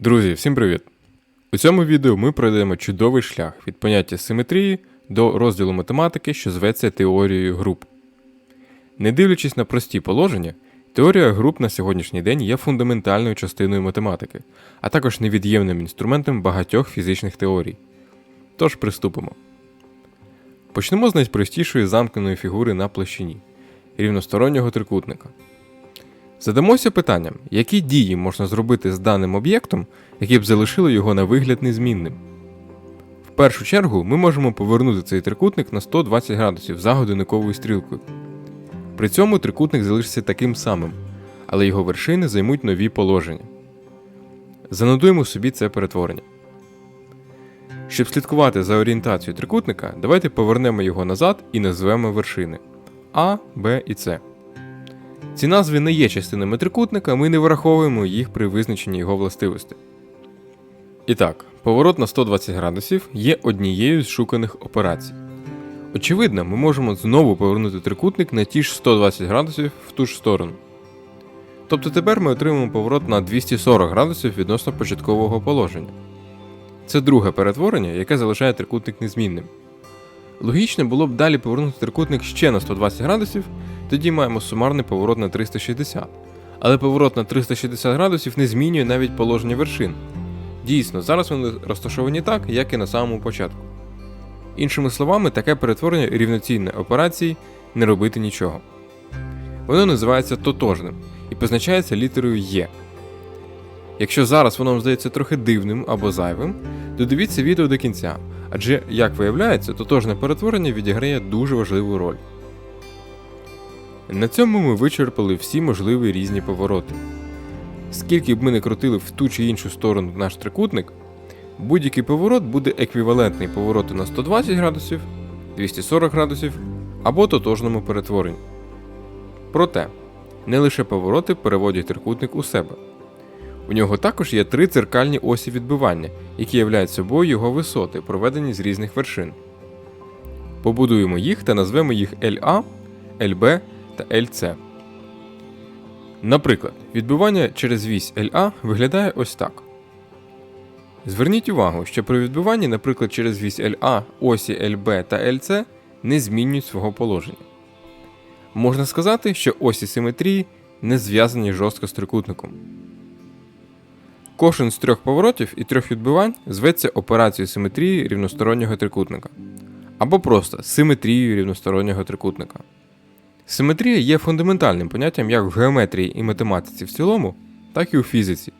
Друзі, всім привіт! У цьому відео ми пройдемо чудовий шлях від поняття симетрії до розділу математики, що зветься теорією груп. Не дивлячись на прості положення, теорія груп на сьогоднішній день є фундаментальною частиною математики, а також невід'ємним інструментом багатьох фізичних теорій. Тож приступимо. Почнемо з найпростішої замкненої фігури на площині рівностороннього трикутника. Задамося питанням, які дії можна зробити з даним об'єктом, які б залишили його на вигляд незмінним. В першу чергу ми можемо повернути цей трикутник на 120 градусів за годинниковою стрілкою. При цьому трикутник залишиться таким самим, але його вершини займуть нові положення. Занотуємо собі це перетворення. Щоб слідкувати за орієнтацією трикутника, давайте повернемо його назад і назвемо вершини А, Б і С. Ці назви не є частинами трикутника, ми не враховуємо їх при визначенні його властивостей. І так, поворот на 120 градусів є однією з шуканих операцій. Очевидно, ми можемо знову повернути трикутник на ті ж 120 градусів в ту ж сторону. Тобто тепер ми отримаємо поворот на 240 градусів відносно початкового положення. Це друге перетворення, яке залишає трикутник незмінним. Логічно було б далі повернути трикутник ще на 120 градусів, тоді маємо сумарний поворот на 360. Але поворот на 360 градусів не змінює навіть положення вершин. Дійсно, зараз вони розташовані так, як і на самому початку. Іншими словами, таке перетворення рівноцінне операції не робити нічого. Воно називається тотожним і позначається літерою Є. Якщо зараз воно вам здається трохи дивним або зайвим, то дивіться відео до кінця, адже, як виявляється, тотожне перетворення відіграє дуже важливу роль. На цьому ми вичерпали всі можливі різні повороти. Скільки б ми не крутили в ту чи іншу сторону наш трикутник, будь-який поворот буде еквівалентний повороту на 120 градусів, 240 градусів або тотожному перетворенню. Проте, не лише повороти переводять трикутник у себе. У нього також є три циркальні осі відбивання, які являють собою його висоти, проведені з різних вершин. Побудуємо їх та назвемо їх LA, LB та LC. Наприклад, відбивання через вісь LA виглядає ось так. Зверніть увагу, що при відбиванні, наприклад, через вісь LA, осі LB та LC не змінюють свого положення. Можна сказати, що осі симетрії не зв'язані жорстко з трикутником. Кожен з трьох поворотів і трьох відбивань зветься операцією симетрії рівностороннього трикутника. Або просто симетрією рівностороннього трикутника. Симетрія є фундаментальним поняттям як в геометрії і математиці в цілому, так і у фізиці,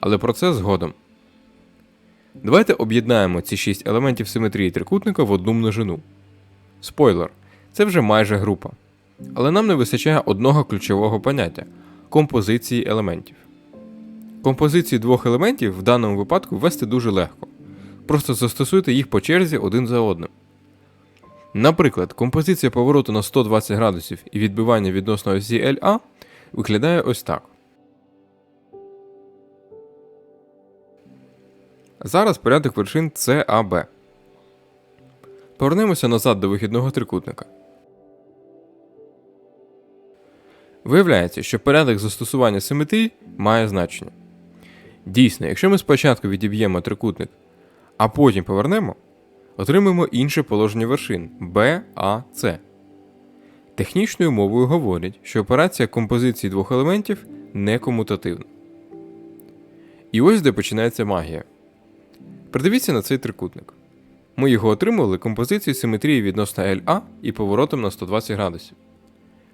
але про це згодом. Давайте об'єднаємо ці шість елементів симетрії трикутника в одну множину. Спойлер, це вже майже група. Але нам не вистачає одного ключового поняття композиції елементів. Композиції двох елементів в даному випадку ввести дуже легко. Просто застосуйте їх по черзі один за одним. Наприклад, композиція повороту на 120 градусів і відбивання відносно осі LA виглядає ось так. Зараз порядок вершин CAB. Повернемося назад до вихідного трикутника. Виявляється, що порядок застосування симетрії має значення. Дійсно, якщо ми спочатку відіб'ємо трикутник, а потім повернемо, отримаємо інше положення вершин B, A, C. Технічною мовою говорять, що операція композиції двох елементів не комутативна. І ось де починається магія. Придивіться на цей трикутник. Ми його отримували композицією симетрії відносно LA і поворотом на 120 градусів.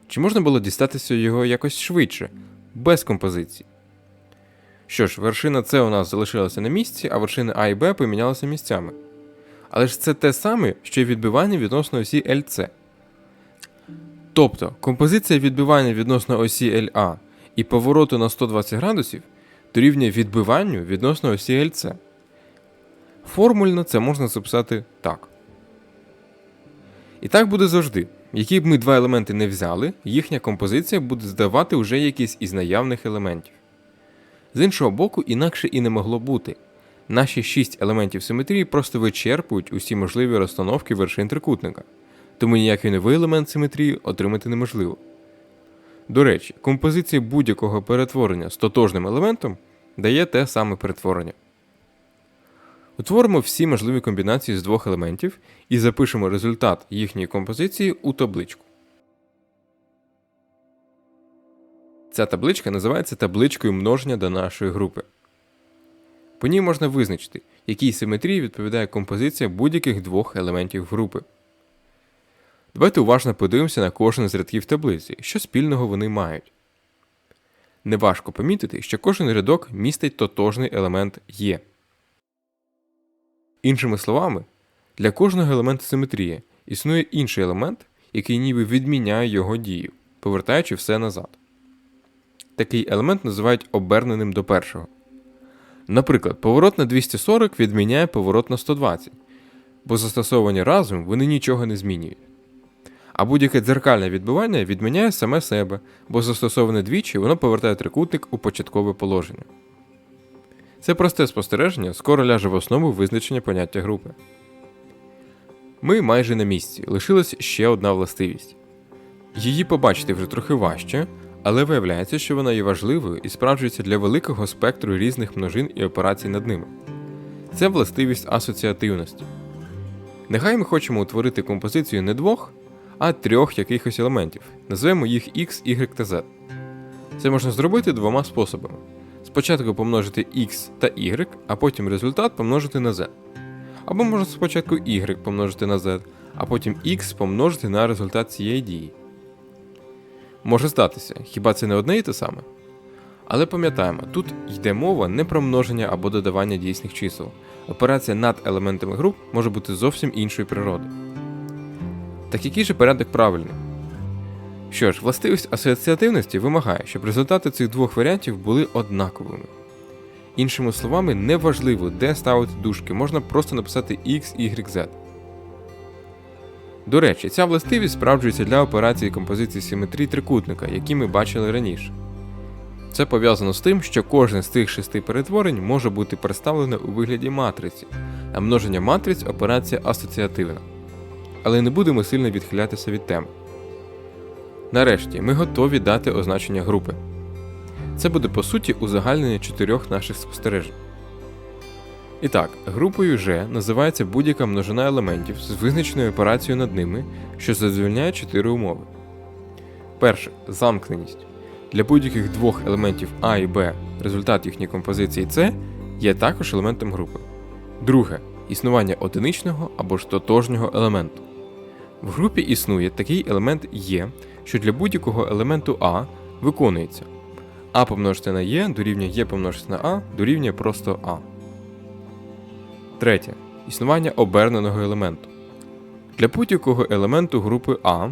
Чи можна було дістатися його якось швидше, без композиції? Що ж, вершина С у нас залишилася на місці, а вершини А і Б помінялися місцями. Але ж це те саме, що й відбивання відносно осі LC. Тобто композиція відбивання відносно осі LA і повороту на 120 градусів дорівнює відбиванню відносно осі LC. Формульно це можна записати так. І так буде завжди. Які б ми два елементи не взяли, їхня композиція буде здавати вже якийсь із наявних елементів. З іншого боку, інакше і не могло бути. Наші шість елементів симетрії просто вичерпують усі можливі розстановки вершин трикутника, тому ніякий новий елемент симетрії отримати неможливо. До речі, композиція будь-якого перетворення з тотожним елементом дає те саме перетворення. Утворимо всі можливі комбінації з двох елементів і запишемо результат їхньої композиції у табличку. Ця табличка називається табличкою множення до нашої групи. По ній можна визначити, якій симетрії відповідає композиція будь-яких двох елементів групи. Давайте уважно подивимося на кожен з рядків таблиці, що спільного вони мають. Неважко помітити, що кожен рядок містить тотожний елемент Є. Іншими словами, для кожного елемента симетрії існує інший елемент, який ніби відміняє його дію, повертаючи все назад. Такий елемент називають оберненим до першого. Наприклад, поворот на 240 відміняє поворот на 120, бо застосовані разом вони нічого не змінюють. А будь-яке дзеркальне відбивання відміняє саме себе, бо застосоване двічі воно повертає трикутник у початкове положення. Це просте спостереження скоро ляже в основу визначення поняття групи. Ми майже на місці, лишилась ще одна властивість. Її побачити вже трохи важче, але виявляється, що вона є важливою і справджується для великого спектру різних множин і операцій над ними. Це властивість асоціативності. Нехай ми хочемо утворити композицію не двох, а трьох якихось елементів. Назвемо їх X, Y та Z. Це можна зробити двома способами. Спочатку помножити X та Y, а потім результат помножити на Z. Або можна спочатку Y помножити на Z, а потім X помножити на результат цієї дії. Може здатися, хіба це не одне і те саме? Але пам'ятаємо, тут йде мова не про множення або додавання дійсних чисел. Операція над елементами груп може бути зовсім іншої природи. Так який же порядок правильний? Що ж, властивість асоціативності вимагає, щоб результати цих двох варіантів були однаковими. Іншими словами, неважливо, де ставити дужки, можна просто написати X, Y, Z. До речі, ця властивість справджується для операції композиції симетрії трикутника, які ми бачили раніше. Це пов'язано з тим, що кожен з цих шести перетворень може бути представлений у вигляді матриці, а множення матриць операція асоціативна. Але не будемо сильно відхилятися від теми. Нарешті ми готові дати означення групи. Це буде по суті узагальнення чотирьох наших спостережень. І так, групою G називається будь-яка множина елементів з визначеною операцією над ними, що задовольняє чотири умови. Перше замкненість. Для будь-яких двох елементів А і Б результат їхньої композиції С є також елементом групи. Друге існування одиничного або ж тотожнього елементу. В групі існує такий елемент Є, що для будь-якого елементу А виконується. А помножити на Є дорівнює Є помножити на А дорівнює просто А. Третє. Існування оберненого елементу. Для будь-якого елементу групи А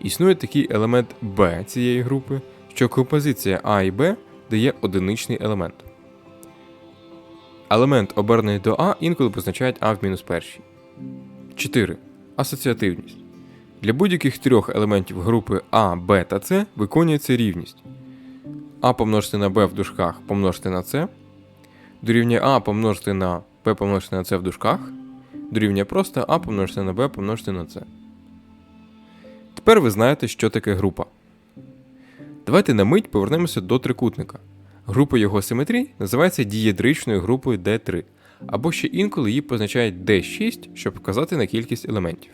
існує такий елемент Б цієї групи, що композиція А і Б дає одиничний елемент. Елемент обернений до А інколи позначають А в мінус першій. 4. Асоціативність. Для будь-яких трьох елементів групи А, Б та С виконується рівність. А помножити на Б в дужках помножити на С. Дорівнює А помножити на P помножити на С в дужках. Дорівнює просто А помножити на Б помножити на С. Тепер ви знаєте, що таке група. Давайте на мить повернемося до трикутника. Група його симетрій називається дієдричною групою D3, або ще інколи її позначають D6, щоб вказати на кількість елементів.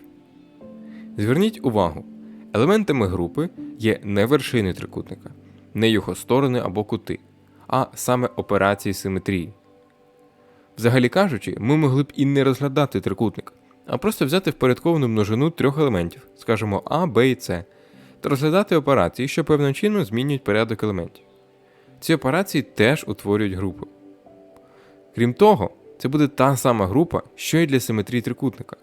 Зверніть увагу, елементами групи є не вершини трикутника, не його сторони або кути, а саме операції симетрії. Взагалі кажучи, ми могли б і не розглядати трикутник, а просто взяти впорядковану множину трьох елементів, скажімо А, Б і С, та розглядати операції, що певним чином змінюють порядок елементів. Ці операції теж утворюють групу. Крім того, це буде та сама група, що й для симетрії трикутника.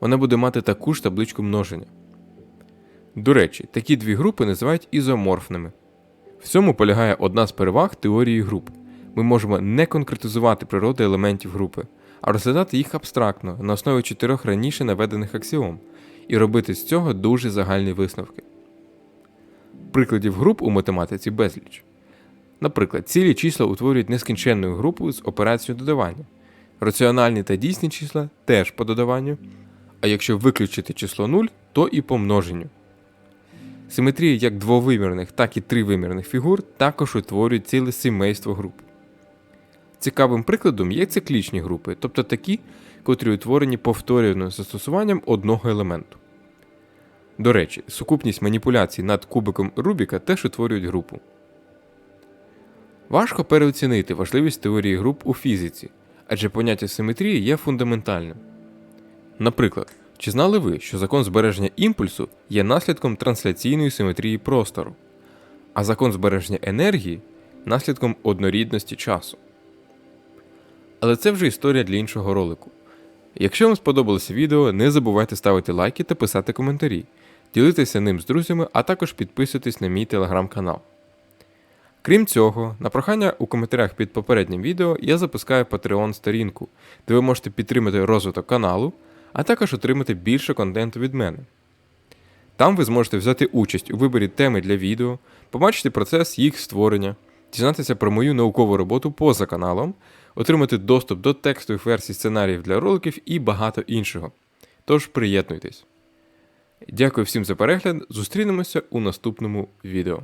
Вона буде мати таку ж табличку множення. До речі, такі дві групи називають ізоморфними. В цьому полягає одна з переваг теорії груп. Ми можемо не конкретизувати природу елементів групи, а розглядати їх абстрактно на основі чотирьох раніше наведених аксіом і робити з цього дуже загальні висновки. Прикладів груп у математиці безліч. Наприклад, цілі числа утворюють нескінченну групу з операцією додавання. Раціональні та дійсні числа теж по додаванню, а якщо виключити число 0, то і по множенню. Симетрії як двовимірних, так і тривимірних фігур також утворюють ціле сімейство груп. Цікавим прикладом є циклічні групи, тобто такі, котрі утворені повторюваним застосуванням одного елементу. До речі, сукупність маніпуляцій над кубиком Рубіка теж утворюють групу. Важко переоцінити важливість теорії груп у фізиці, адже поняття симетрії є фундаментальним. Наприклад, чи знали ви, що закон збереження імпульсу є наслідком трансляційної симетрії простору, а закон збереження енергії наслідком однорідності часу? Але це вже історія для іншого ролику. Якщо вам сподобалося відео, не забувайте ставити лайки та писати коментарі, ділитися ним з друзями, а також підписуйтесь на мій телеграм-канал. Крім цього, на прохання у коментарях під попереднім відео я запускаю Patreon сторінку, де ви можете підтримати розвиток каналу, а також отримати більше контенту від мене. Там ви зможете взяти участь у виборі теми для відео, побачити процес їх створення, дізнатися про мою наукову роботу поза каналом, отримати доступ до текстових версій сценаріїв для роликів і багато іншого. Тож приєднуйтесь. Дякую всім за перегляд. Зустрінемося у наступному відео.